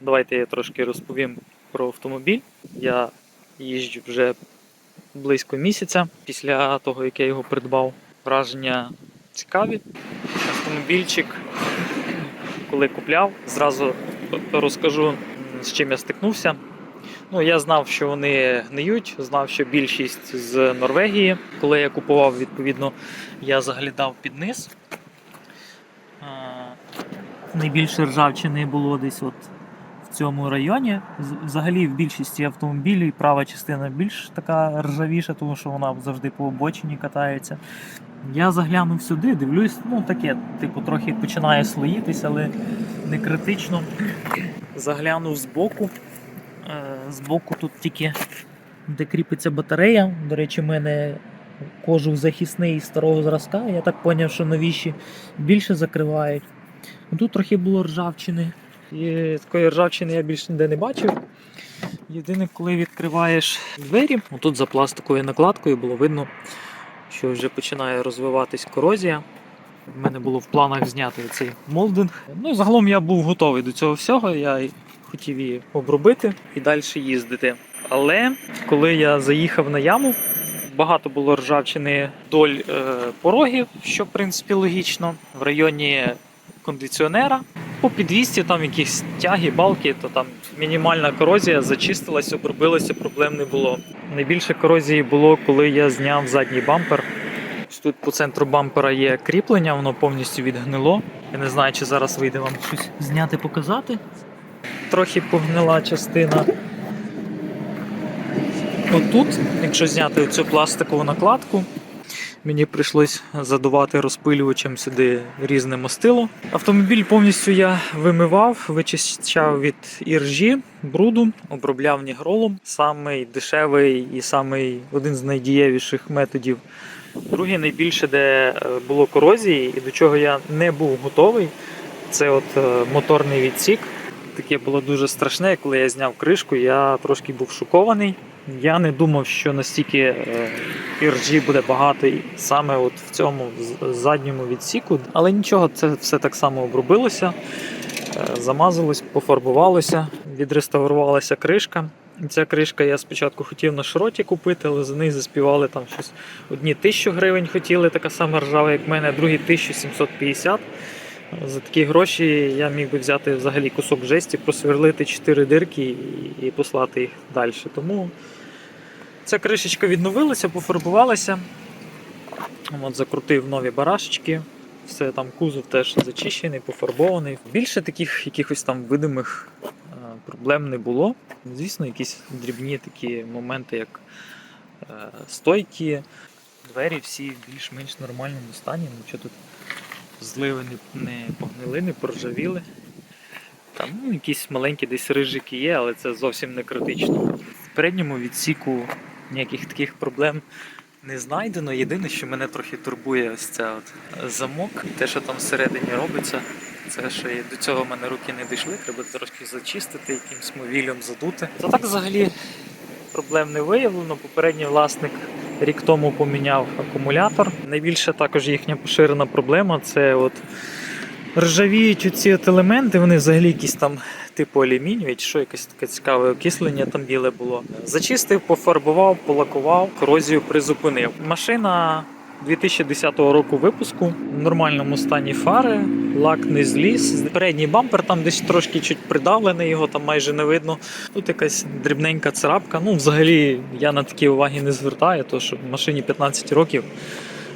давайте я трошки розповім про автомобіль. Я їжджу вже близько місяця після того, як я його придбав. Враження цікаві. Автомобільчик, коли купляв, зразу розкажу, з чим я стикнувся. Ну, я знав, що вони гниють, знав, що більшість з Норвегії. Коли я купував, відповідно, я заглядав під низ. Найбільше ржавчини було десь от в цьому районі. Взагалі, в більшості автомобілів права частина більш така ржавіша, тому що вона завжди по обочині катається. Я заглянув сюди, дивлюсь, ну таке, типу, трохи починає слоїтись, але не критично. Заглянув збоку. Е, Збоку тут тільки де кріпиться батарея. До речі, в мене кожух захисний старого зразка. Я так зрозумів, що новіші більше закривають. Тут трохи було ржавчини. І такої ржавчини я більше ніде не бачив. Єдине, коли відкриваєш двері, тут за пластиковою накладкою було видно, що вже починає розвиватись корозія. У мене було в планах зняти цей молдинг. Ну загалом я був готовий до цього всього. Я хотів її обробити і далі їздити. Але коли я заїхав на яму, багато було ржавчини вдоль е, порогів, що в принципі логічно. В районі кондиціонера. По підвісті там якісь тяги, балки, то там мінімальна корозія зачистилась, обробилася, проблем не було. Найбільше корозії було, коли я зняв задній бампер. Тут по центру бампера є кріплення, воно повністю відгнило. Я не знаю, чи зараз вийде вам щось зняти, показати. Трохи погнила частина. Отут, якщо зняти цю пластикову накладку, мені прийшлось задувати розпилювачем сюди різне мастило. Автомобіль повністю я вимивав, вичищав від іржі, бруду, обробляв нігролом. Самий дешевий і самий один з найдієвіших методів. Другий найбільше, де е, було корозії, і до чого я не був готовий, це от е, моторний відсік. Таке було дуже страшне, коли я зняв кришку, я трошки був шокований. Я не думав, що настільки е, іржі буде багато саме от в цьому задньому відсіку. Але нічого, це все так само обробилося, е, замазалось, пофарбувалося, відреставрувалася кришка. Ця кришка я спочатку хотів на шроті купити, але за неї заспівали там щось. Одні 1000 гривень хотіли, така сама ржава, як в мене, другі 1750. За такі гроші я міг би взяти взагалі кусок жесті, просверлити 4 дирки і- послати їх далі. Тому ця кришечка відновилася, пофарбувалася. От закрутив нові барашечки. Все там кузов теж зачищений, пофарбований. Більше таких якихось там видимих е, проблем не було. Звісно, якісь дрібні такі моменти, як е, стойки, двері всі в більш-менш нормальному стані. Нічого тут зливи не, погнили, не проржавіли. Там ну, якісь маленькі десь рижики є, але це зовсім не критично. В передньому відсіку ніяких таких проблем не знайдено. Єдине, що мене трохи турбує, ось це от замок. Те, що там всередині робиться, це ще до цього в мене руки не дійшли, треба трошки зачистити, якимсь мовілем задути. То так взагалі проблем не виявлено. Попередній власник рік тому поміняв акумулятор. Найбільша також їхня поширена проблема це от ржавіють оці от елементи, вони взагалі якісь там типу алюмінієві, чи що якесь таке цікаве окислення там біле було. Зачистив, пофарбував, полакував, корозію призупинив. Машина 2010 року випуску в нормальному стані фари, лак не зліз. Передній бампер там десь трошки чуть придавлений, його там майже не видно. Тут якась дрібненька царапка. Ну, взагалі, я на такі уваги не звертаю, тому що машині 15 років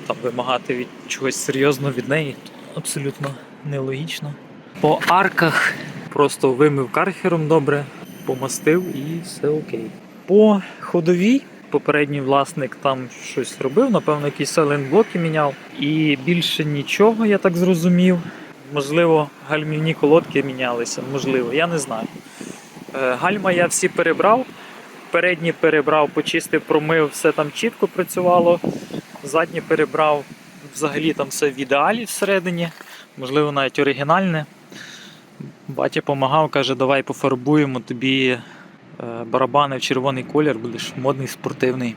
там вимагати від чогось серйозного від неї абсолютно нелогічно. По арках просто вимив кархером добре, помастив і все окей. По ходовій попередній власник там щось робив, напевно, якісь сайлент-блоки міняв. І більше нічого, я так зрозумів. Можливо, гальмівні колодки мінялися, можливо, я не знаю. Е, Гальма я всі перебрав. Передні перебрав, почистив, промив, все там чітко працювало. Задні перебрав, взагалі там все в ідеалі всередині, можливо, навіть оригінальне. Батя допомагав, каже, давай пофарбуємо тобі барабани в червоний колір, будеш модний, спортивний.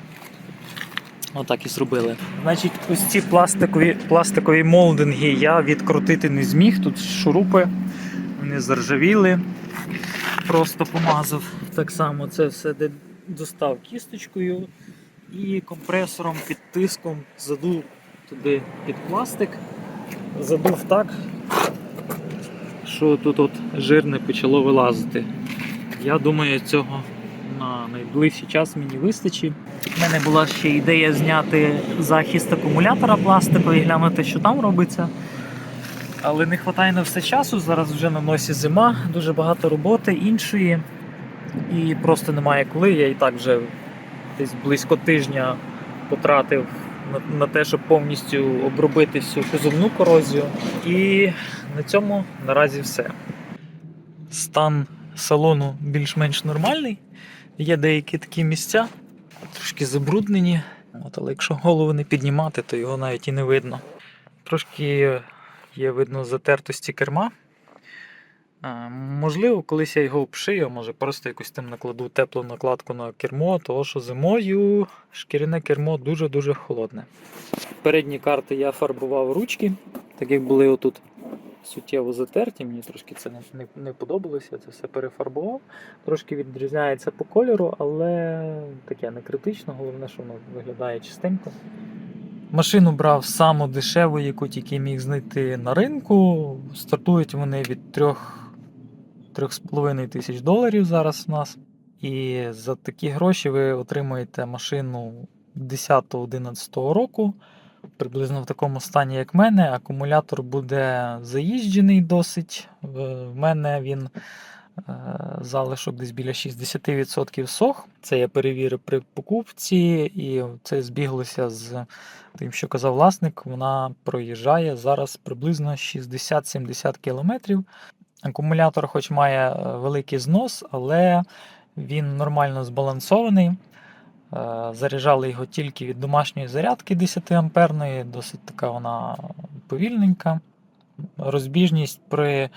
Отак і зробили. Значить, ось ці пластикові, пластикові молдинги я відкрутити не зміг. Тут шурупи, вони заржавіли. просто помазав. Так само це все де достав кісточкою і компресором під тиском задув туди під пластик. Задув так, що тут от жир не почало вилазити. Я думаю, цього на найближчий час мені вистачить. У мене була ще ідея зняти захист акумулятора пластиковий, глянути, що там робиться. Але не вистачає на все часу. Зараз вже на носі зима, дуже багато роботи іншої. І просто немає коли. Я і так вже десь близько тижня потратив на, на те, щоб повністю обробити всю позовну корозію. І на цьому наразі все. Стан салону більш-менш нормальний. Є деякі такі місця, трошки забруднені. От, але якщо голову не піднімати, то його навіть і не видно. Трошки є видно затертості керма. Можливо, колись я його обшию, може просто якусь там накладу теплу накладку на кермо, тому що зимою шкіряне кермо дуже-дуже холодне. Передні карти я фарбував ручки, так як були отут суттєво затерті, мені трошки це не, не, не подобалося, це все перефарбував. Трошки відрізняється по кольору, але таке не критично, головне, що воно виглядає чистенько. Машину брав саму дешеву, яку тільки міг знайти на ринку. Стартують вони від 3 3,5 тисяч доларів зараз у нас. І за такі гроші ви отримаєте машину 10-11 року. Приблизно в такому стані, як в мене. Акумулятор буде заїжджений досить. В мене він е, залишок десь біля 60% сох. Це я перевірив при покупці, і це збіглося з тим, що казав власник. Вона проїжджає зараз приблизно 60-70 км. Акумулятор, хоч має е, великий знос, але він нормально збалансований. Е, Заряджали його тільки від домашньої зарядки 10 амперної, досить така вона повільненька. Розбіжність при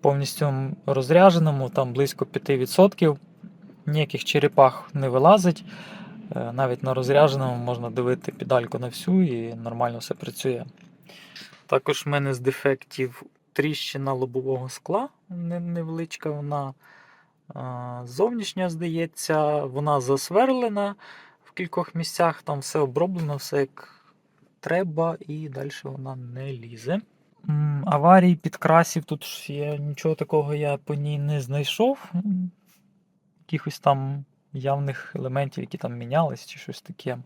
повністю розрядженому там близько 5%. Ніяких черепах не вилазить. Е, Навіть на розрядженому можна дивити педальку на всю і нормально все працює. Також в мене з дефектів тріщина лобового скла невеличка, вона зовнішня, здається, вона засверлена в кількох місцях, там все оброблено, все як треба, і далі вона не лізе. Аварій, підкрасів, тут є нічого такого я по ній не знайшов. Якихось там явних елементів, які там мінялись, чи щось таке.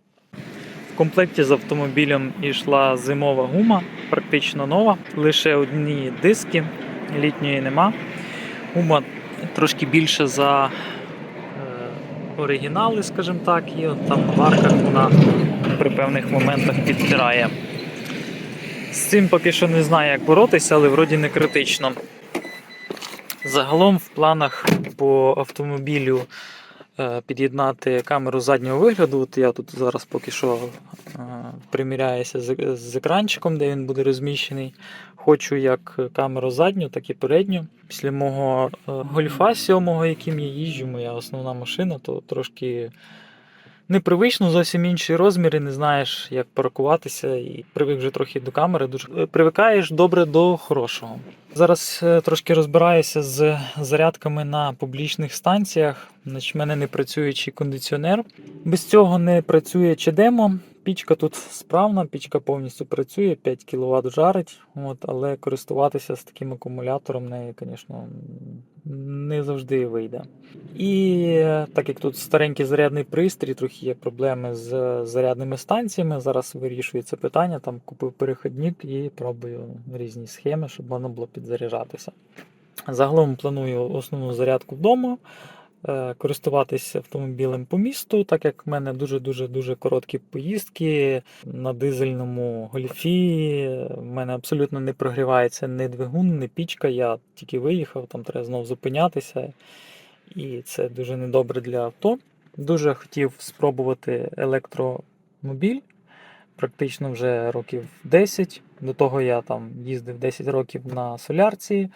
В комплекті з автомобілем йшла зимова гума, практично нова. Лише одні диски, літньої нема. Гума трошки більше за е, оригінали, скажімо так, і от там в арках вона при певних моментах підтирає. З цим поки що не знаю, як боротися, але вроді не критично. Загалом в планах по автомобілю під'єднати камеру заднього вигляду. От я тут зараз поки що е, приміряюся з, екранчиком, де він буде розміщений. Хочу як камеру задню, так і передню. Після мого е, гольфа 7, яким я їжджу, моя основна машина, то трошки непривично, зовсім інші розміри, не знаєш, як паркуватися, і привик вже трохи до камери. Дуже е, привикаєш добре до хорошого. Зараз е, трошки розбираюся з зарядками на публічних станціях. Значить, в мене не працюючий кондиціонер. Без цього не працює ЧДемо. Пічка тут справна, пічка повністю працює, 5 кВт жарить, от, але користуватися з таким акумулятором нею, звісно, не завжди вийде. І е, так як тут старенький зарядний пристрій, трохи є проблеми з зарядними станціями. Зараз вирішую це питання. Там купив переходник і пробую різні схеми, щоб можна було підзаряджатися. Загалом планую основну зарядку вдома. Е, Користуватися автомобілем по місту, так як в мене дуже-дуже дуже короткі поїздки на дизельному гольфі. В мене абсолютно не прогрівається ні двигун, ні пічка. Я тільки виїхав, там треба знову зупинятися. І це дуже недобре для авто. Дуже хотів спробувати електромобіль. Практично вже років 10. До того я там їздив 10 років на солярці.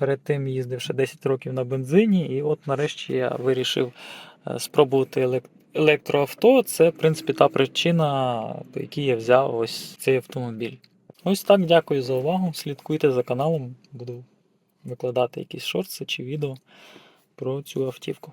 Перед тим їздив ще 10 років на бензині. І от нарешті я вирішив е, спробувати електроавто. Це, в принципі, та причина, по якій я взяв ось цей автомобіль. Ось так, дякую за увагу. Слідкуйте за каналом, буду викладати якісь шорти чи відео. про цю автівку.